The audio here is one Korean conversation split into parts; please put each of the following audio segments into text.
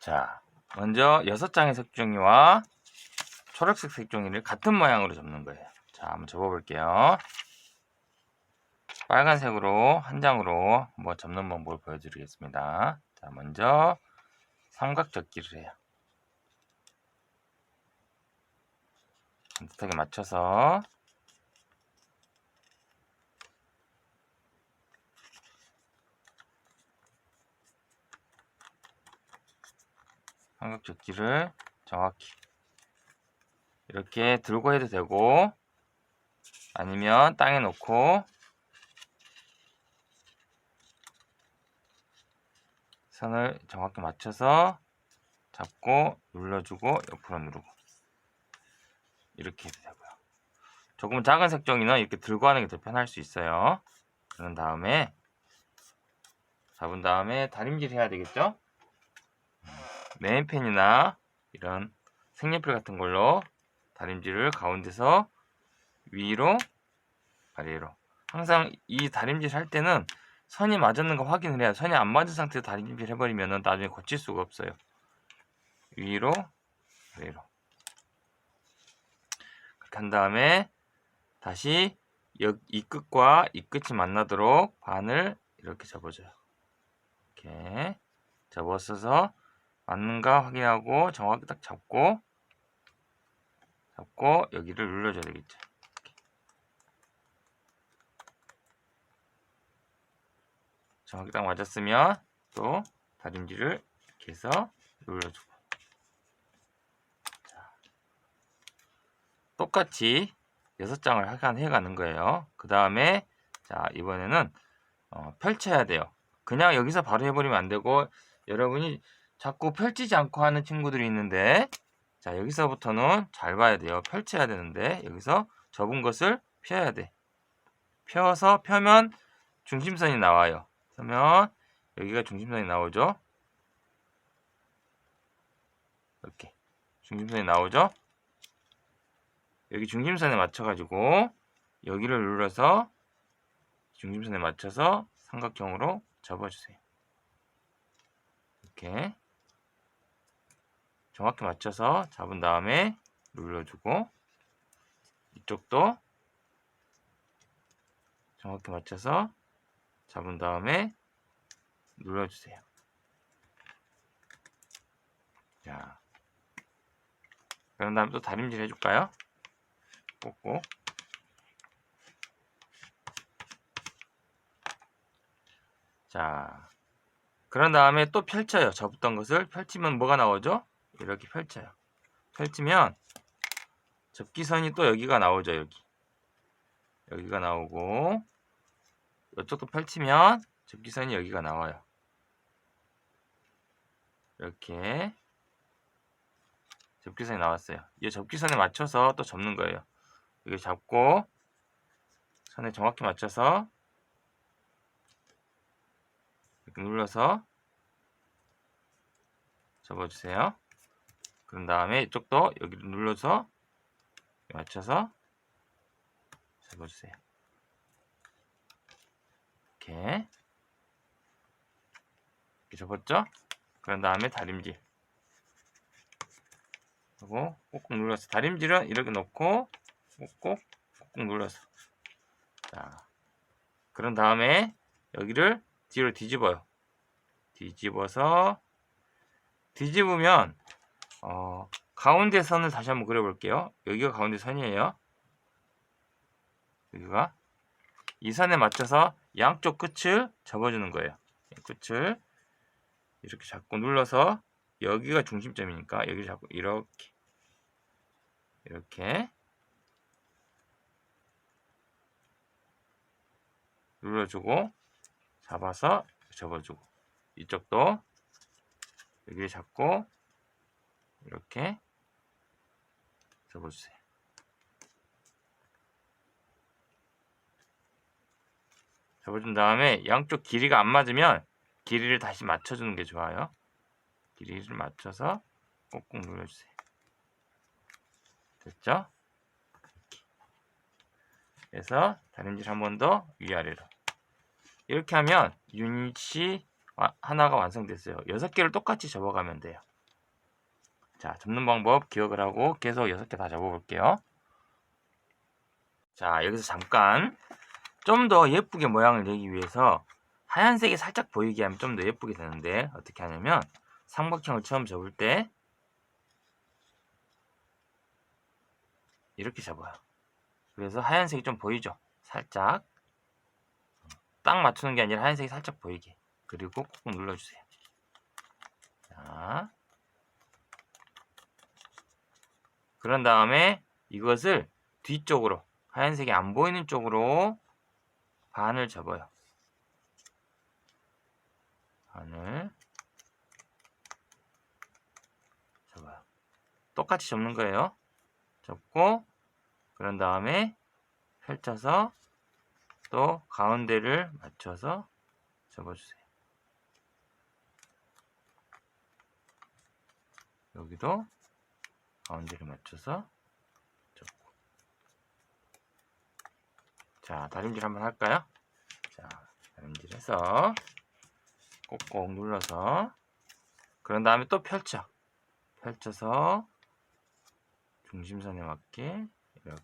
자, 먼저 여섯 장의 색종이와 초록색 색종이를 같은 모양으로 접는 거예요. 자, 한번 접어볼게요. 빨간색으로 한 장으로 한번 접는 방법을 보여드리겠습니다. 자, 먼저 삼각 접기를 해요. 반듯하게 맞춰서 삼각 접기를 정확히 이렇게 들고 해도 되고 아니면 땅에 놓고 선을 정확히 맞춰서 잡고 눌러주고 옆으로 누르고 이렇게 해도 되고요. 조금 작은 색종이는 이렇게 들고 하는 게 더 편할 수 있어요. 그런 다음에 잡은 다음에 다림질 해야 되겠죠? 네임펜이나 이런 색연필 같은 걸로 다림질을 가운데서 위로 아래로. 항상 이 다림질 할 때는 선이 맞았는가 확인을 해야 선이 안 맞은 상태에서 다림질 해버리면 나중에 고칠 수가 없어요. 위로 아래로. 그렇게 한 다음에 다시 여- 이 끝과 이 끝이 만나도록 반을 이렇게 접어줘요. 이렇게 접었어서 맞는가 확인하고 정확히 딱 잡고 잡고 여기를 눌러줘야 되겠죠. 정확히 딱 맞았으면 또 다림질을 이렇게 해서 눌러주고 자, 똑같이 여섯 장을 하간 해가는 거예요. 그 다음에 자 이번에는 어, 펼쳐야 돼요. 그냥 여기서 바로 해버리면 안 되고 여러분이 자꾸 펼치지 않고 하는 친구들이 있는데 자 여기서부터는 잘 봐야 돼요. 펼쳐야 되는데 여기서 접은 것을 펴야 돼. 펴서 펴면 중심선이 나와요. 그러면 여기가 중심선이 나오죠? 이렇게 중심선이 나오죠? 여기 중심선에 맞춰 가지고 여기를 눌러서 중심선에 맞춰서 삼각형으로 접어주세요. 이렇게 정확히 맞춰서 잡은 다음에 눌러주고 이쪽도 정확히 맞춰서 잡은 다음에 눌러주세요. 자, 그런 다음에 또 다림질 해줄까요? 꼭꼭. 자, 그런 다음에 또 펼쳐요. 접었던 것을 펼치면 뭐가 나오죠? 이렇게 펼쳐요. 펼치면 접기선이 또 여기가 나오죠. 여기. 여기가 나오고 이쪽도 펼치면 접기선이 여기가 나와요. 이렇게 접기선이 나왔어요. 이 접기선에 맞춰서 또 접는 거예요. 여기 잡고 선에 정확히 맞춰서 이렇게 눌러서 접어주세요. 그런 다음에 이쪽도 여기를 눌러서 맞춰서 접어주세요. 이렇게 이렇게 접었죠? 그런 다음에 다림질 하고 꼭꼭 눌러서 다림질은 이렇게 놓고 꼭꼭 꼭꼭 눌러서 자 그런 다음에 여기를 뒤로 뒤집어요. 뒤집어서 뒤집으면 어, 가운데 선을 다시 한번 그려볼게요. 여기가 가운데 선이에요. 여기가 이 선에 맞춰서 양쪽 끝을 접어주는 거예요. 이 끝을 이렇게 잡고 눌러서 여기가 중심점이니까 여기를 잡고 이렇게 이렇게 눌러주고 잡아서 접어주고 이쪽도 여기를 잡고 이렇게 접어주세요. 접어준 다음에 양쪽 길이가 안 맞으면 길이를 다시 맞춰주는 게 좋아요. 길이를 맞춰서 꾹꾹 눌러주세요. 됐죠? 그래서 다림질 한 번 더 위아래로 이렇게 하면 유닛이 와- 하나가 완성됐어요. 여섯 개를 똑같이 접어가면 돼요. 자, 접는 방법 기억을 하고 계속 6개 다 접어볼게요. 자, 여기서 잠깐 좀 더 예쁘게 모양을 내기 위해서 하얀색이 살짝 보이게 하면 좀 더 예쁘게 되는데 어떻게 하냐면 삼각형을 처음 접을 때 이렇게 접어요. 그래서 하얀색이 좀 보이죠? 살짝 딱 맞추는 게 아니라 하얀색이 살짝 보이게 그리고 꾹꾹 눌러주세요. 자, 그런 다음에 이것을 뒤쪽으로 하얀색이 안 보이는 쪽으로 반을 접어요. 반을 접어요. 똑같이 접는 거예요. 접고 그런 다음에 펼쳐서 또 가운데를 맞춰서 접어주세요. 여기도 가운데를 맞춰서 자 다림질 한번 할까요? 자 다림질 해서 꼭꼭 눌러서 그런 다음에 또 펼쳐 펼쳐서 중심선에 맞게 이렇게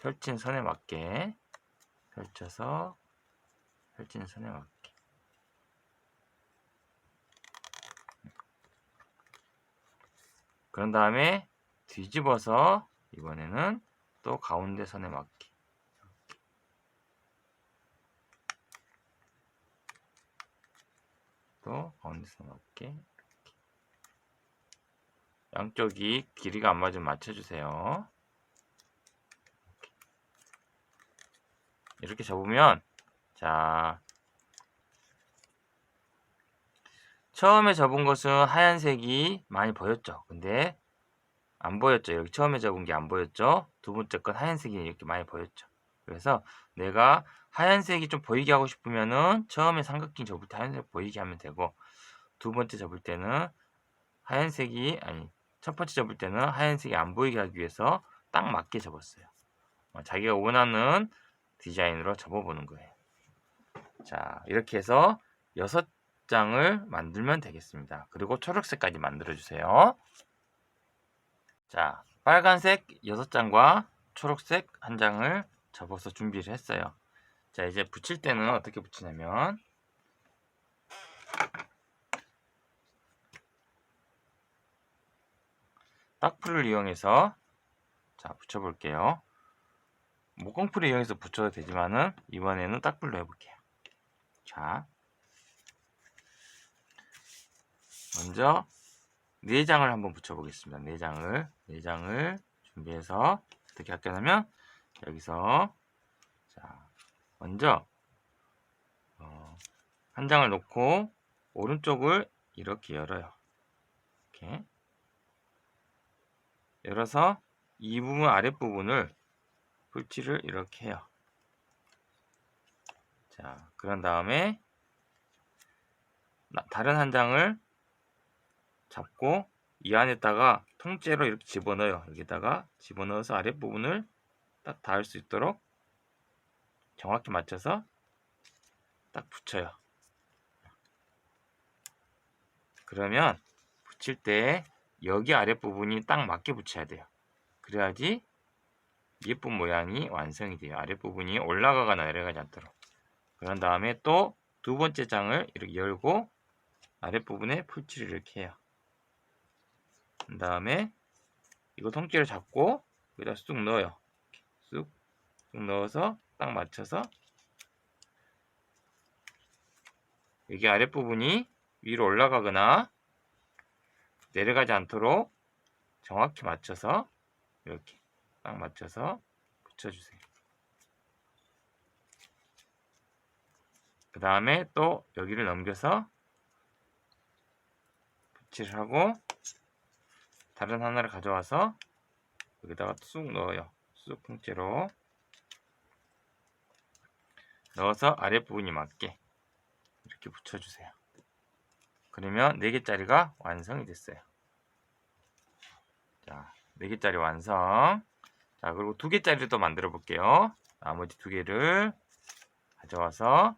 펼친 선에 맞게 펼쳐서 펼친 선에 맞게 그런 다음에 뒤집어서 이번에는 또 가운데 선에 맞게 또 가운데 선에 맞게. 양쪽이 길이가 안 맞으면 맞춰주세요. 이렇게 접으면 자 처음에 접은 것은 하얀색이 많이 보였죠. 근데 안 보였죠. 여기 처음에 접은 게 안 보였죠. 두 번째 건 하얀색이 이렇게 많이 보였죠. 그래서 내가 하얀색이 좀 보이게 하고 싶으면은 처음에 삼각형 접을 때 하얀색 보이게 하면 되고 두 번째 접을 때는 하얀색이 아니 첫 번째 접을 때는 하얀색이 안 보이게 하기 위해서 딱 맞게 접었어요. 어, 자기가 원하는 디자인으로 접어보는 거예요. 자 이렇게 해서 여섯 장을 만들면 되겠습니다. 그리고 초록색까지 만들어 주세요. 자, 빨간색 6장과 초록색 한 장을 접어서 준비를 했어요. 자, 이제 붙일 때는 어떻게 붙이냐면 딱풀을 이용해서 자, 붙여 볼게요. 목공풀을 이용해서 붙여도 되지만은 이번에는 딱풀로 해 볼게요. 자, 먼저 내장을 한번 붙여보겠습니다. 내장을 내장을 준비해서 어떻게 할 거냐면 여기서 자 먼저 어, 한 장을 놓고 오른쪽을 이렇게 열어요. 이렇게 열어서 이 부분 아랫부분을 풀칠을 이렇게 해요. 자, 그런 다음에 다른 한 장을 잡고 이 안에다가 통째로 이렇게 집어넣어요. 여기다가 집어넣어서 아랫부분을 딱 닿을 수 있도록 정확히 맞춰서 딱 붙여요. 그러면 붙일 때 여기 아랫부분이 딱 맞게 붙여야 돼요. 그래야지 예쁜 모양이 완성이 돼요. 아랫부분이 올라가거나 내려가지 않도록. 그런 다음에 또 두 번째 장을 이렇게 열고 아랫부분에 풀칠을 이렇게 해요. 그 다음에 이거 통째로 잡고 여기다 쑥 넣어요. 쑥, 쑥 넣어서 딱 맞춰서 여기 아랫부분이 위로 올라가거나 내려가지 않도록 정확히 맞춰서 이렇게 딱 맞춰서 붙여주세요. 그 다음에 또 여기를 넘겨서 붙이를 하고 다른 하나를 가져와서 여기다가 쑥 넣어요. 쑥 통째로 넣어서 아랫부분이 맞게 이렇게 붙여주세요. 그러면 4개짜리가 완성이 됐어요. 자, 4개짜리 완성. 자, 그리고 2개짜리를 또 만들어 볼게요. 나머지 2개를 가져와서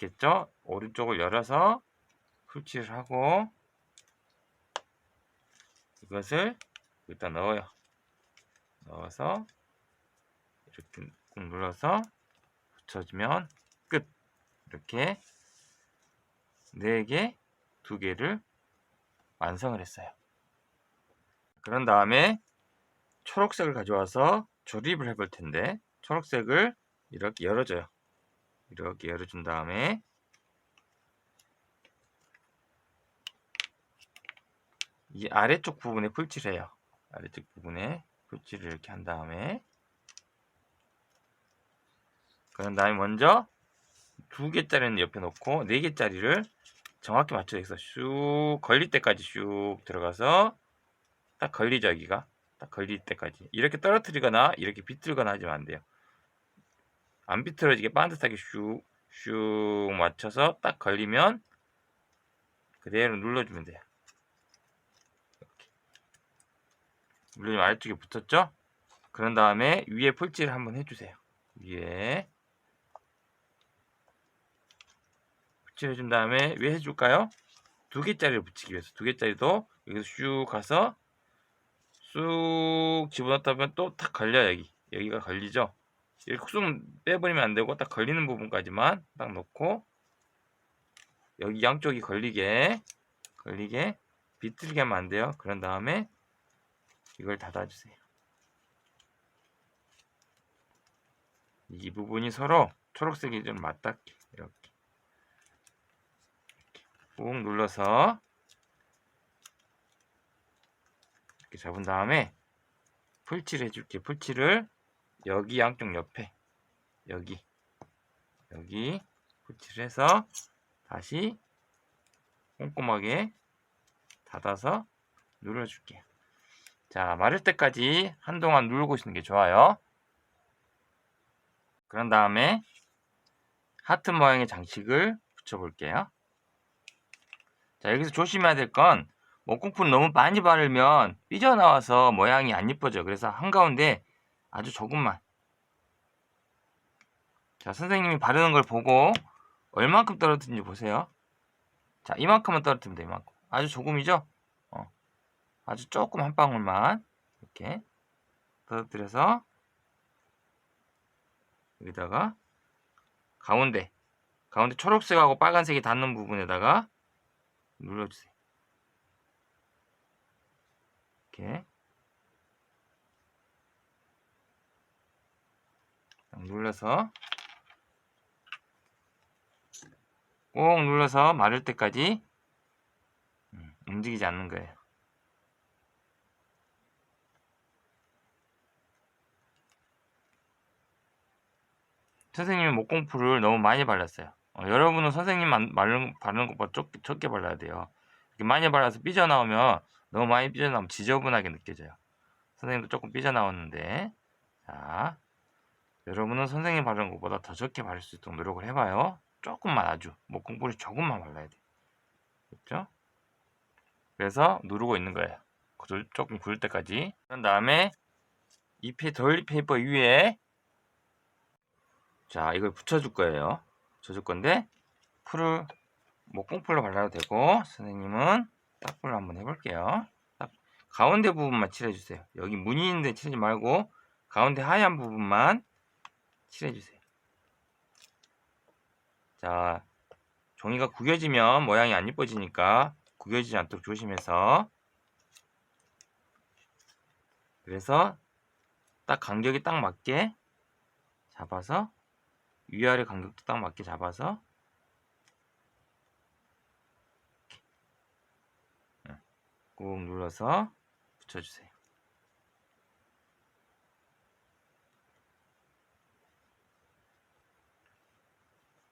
했죠? 오른쪽을 열어서 풀칠을 하고 이것을 여기다 넣어요. 넣어서 이렇게 꾹 눌러서 붙여주면 끝. 이렇게 네 개, 두 개를 완성을 했어요. 그런 다음에 초록색을 가져와서 조립을 해볼 텐데 초록색을 이렇게 열어줘요. 이렇게 열어준 다음에 이 아래쪽 부분에 풀칠을 해요. 아래쪽 부분에 풀칠을 이렇게 한 다음에. 그런 다음에 먼저 두 개짜리는 옆에 놓고 네 개짜리를 정확히 맞춰서 슉 걸릴 때까지 슉 들어가서 딱 걸리죠 여기가? 딱 걸릴 때까지. 이렇게 떨어뜨리거나 이렇게 비틀거나 하지면 안 돼요. 안 비틀어지게 반듯하게 슉 슉 맞춰서 딱 걸리면 그대로 눌러주면 돼요 이렇게 눌러주면 아래쪽에 붙었죠? 그런 다음에 위에 풀칠을 한번 해주세요. 위에. 붙여준 다음에 왜 해줄까요? 두 개짜리를 붙이기 위해서. 두 개짜리도 여기서 슉 가서 쑥 집어넣다 보면 또 탁 걸려 여기. 여기가 걸리죠? 이렇게 쑥 빼버리면 안 되고 딱 걸리는 부분까지만 딱 놓고 여기 양쪽이 걸리게 걸리게 비틀게 하면 안 돼요. 그런 다음에 이걸 닫아주세요. 이 부분이 서로 초록색이 좀 맞닿게 이렇게. 꾹 눌러서 이렇게 잡은 다음에 풀칠을 해줄게 풀칠을 여기 양쪽 옆에 여기 여기 풀칠을 해서 다시 꼼꼼하게 닫아서 눌러줄게요 자 마를 때까지 한동안 누르고 있는 게 좋아요 그런 다음에 하트 모양의 장식을 붙여 볼게요 자, 여기서 조심해야 될 건 목공풀 너무 많이 바르면 삐져나와서 모양이 안 이뻐져. 그래서 한가운데 아주 조금만. 자, 선생님이 바르는 걸 보고 얼만큼 떨어뜨린지 보세요. 자, 이만큼만 떨어뜨리면 돼, 이만큼. 아주 조금이죠? 어. 아주 조금 한 방울만 이렇게 떨어뜨려서 여기다가 가운데 가운데 초록색하고 빨간색이 닿는 부분에다가 눌러주세요. 이렇게 눌러서 꼭 눌러서 마를 때까지 음, 움직이지 않는 거예요. 선생님이 목공풀을 너무 많이 발랐어요. 어, 여러분은 선생님 바르는, 바르는 것보다 적, 적게 발라야 돼요. 이렇게 많이 발라서 삐져나오면 너무 많이 삐져나오면 지저분하게 느껴져요. 선생님도 조금 삐져나왔는데 자 여러분은 선생님 바르는 것보다 더 적게 바를 수 있도록 노력을 해봐요. 조금만 아주 목공풀이 조금만 발라야 돼. 그렇죠? 그래서 누르고 있는 거예요. 조금 구을 때까지. 그런 다음에 잎의 덜리 페이퍼 위에 자 이걸 붙여줄 거예요. 젖을 건데 풀을 뭐 꽁풀로 발라도 되고 선생님은 딱풀로 한번 해볼게요. 딱 가운데 부분만 칠해주세요. 여기 무늬 있는데 칠하지 말고 가운데 하얀 부분만 칠해주세요. 자 종이가 구겨지면 모양이 안 이뻐지니까 구겨지지 않도록 조심해서 그래서 딱 간격이 딱 맞게 잡아서 위아래 간격도 딱 맞게 잡아서 꾹 눌러서 붙여주세요.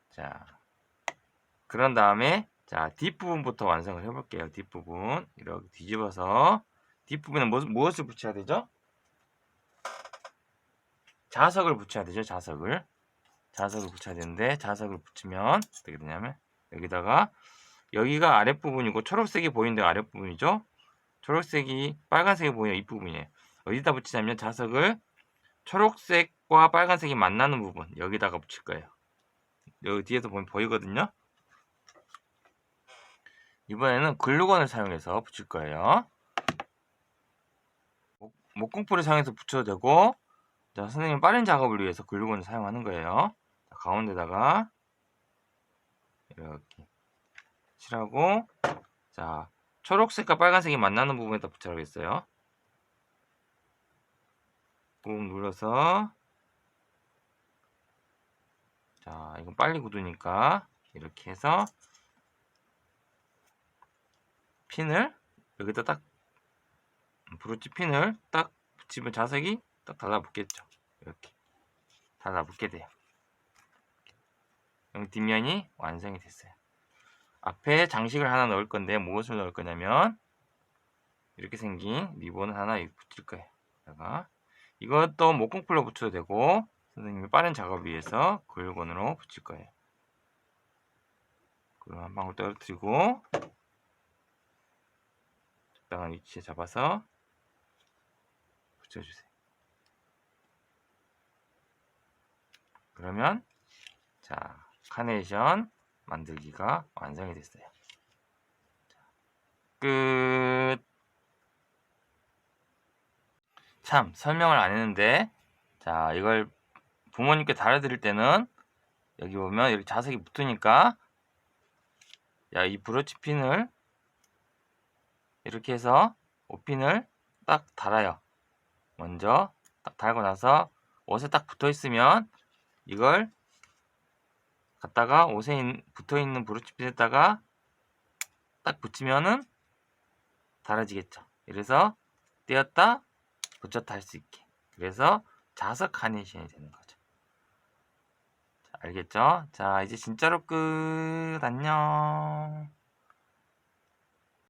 자, 그런 다음에 자 뒷부분부터 완성을 해볼게요. 뒷부분 이렇게 뒤집어서 뒷부분에 무엇, 무엇을 붙여야 되죠? 자석을 붙여야 되죠. 자석을 자석을 붙여야 되는데 자석을 붙이면 어떻게 되냐면 여기다가 여기가 아랫부분이고 초록색이 보이는 데가 아랫부분이죠. 초록색이 빨간색이 보이는 이 부분이에요. 어디다 붙이냐면 자석을 초록색과 빨간색이 만나는 부분 여기다가 붙일 거예요. 여기 뒤에서 보면 보이거든요. 이번에는 글루건을 사용해서 붙일 거예요. 목공풀을 사용해서 붙여도 되고 자, 선생님 빠른 작업을 위해서 글루건을 사용하는 거예요. 자, 가운데다가 이렇게 칠하고 자 초록색과 빨간색이 만나는 부분에다 붙여라고 했어요. 꾹 눌러서 자 이건 빨리 굳으니까 이렇게 해서 핀을 여기다 딱 브로치 핀을 딱 붙이면 자석이 딱 달라붙겠죠. 이렇게 달라붙게 돼요. 뒷면이 완성이 됐어요. 앞에 장식을 하나 넣을 건데 무엇을 넣을 거냐면 이렇게 생긴 리본을 하나 붙일 거예요. 제가 이것도 목공풀로 붙여도 되고 선생님이 빠른 작업 위해서 글건으로 붙일 거예요. 그럼 한 방울 떨어뜨리고 적당한 위치에 잡아서 붙여주세요. 그러면 자 카네이션 만들기가 완성이 됐어요. 자, 끝. 참 설명을 안 했는데 자 이걸 부모님께 달아드릴 때는 여기 보면 이렇게 자석이 붙으니까 야 이 브로치 핀을 이렇게 해서 옷핀을 딱 달아요. 먼저 딱 달고 나서 옷에 딱 붙어 있으면 이걸 갖다가 옷에 붙어 있는 브로치핀에다가 딱 붙이면은 달아지겠죠. 그래서 떼었다 붙였다 할 수 있게. 그래서 자석 카네이션이 되는 거죠. 자, 알겠죠? 자, 이제 진짜로 끝. 안녕.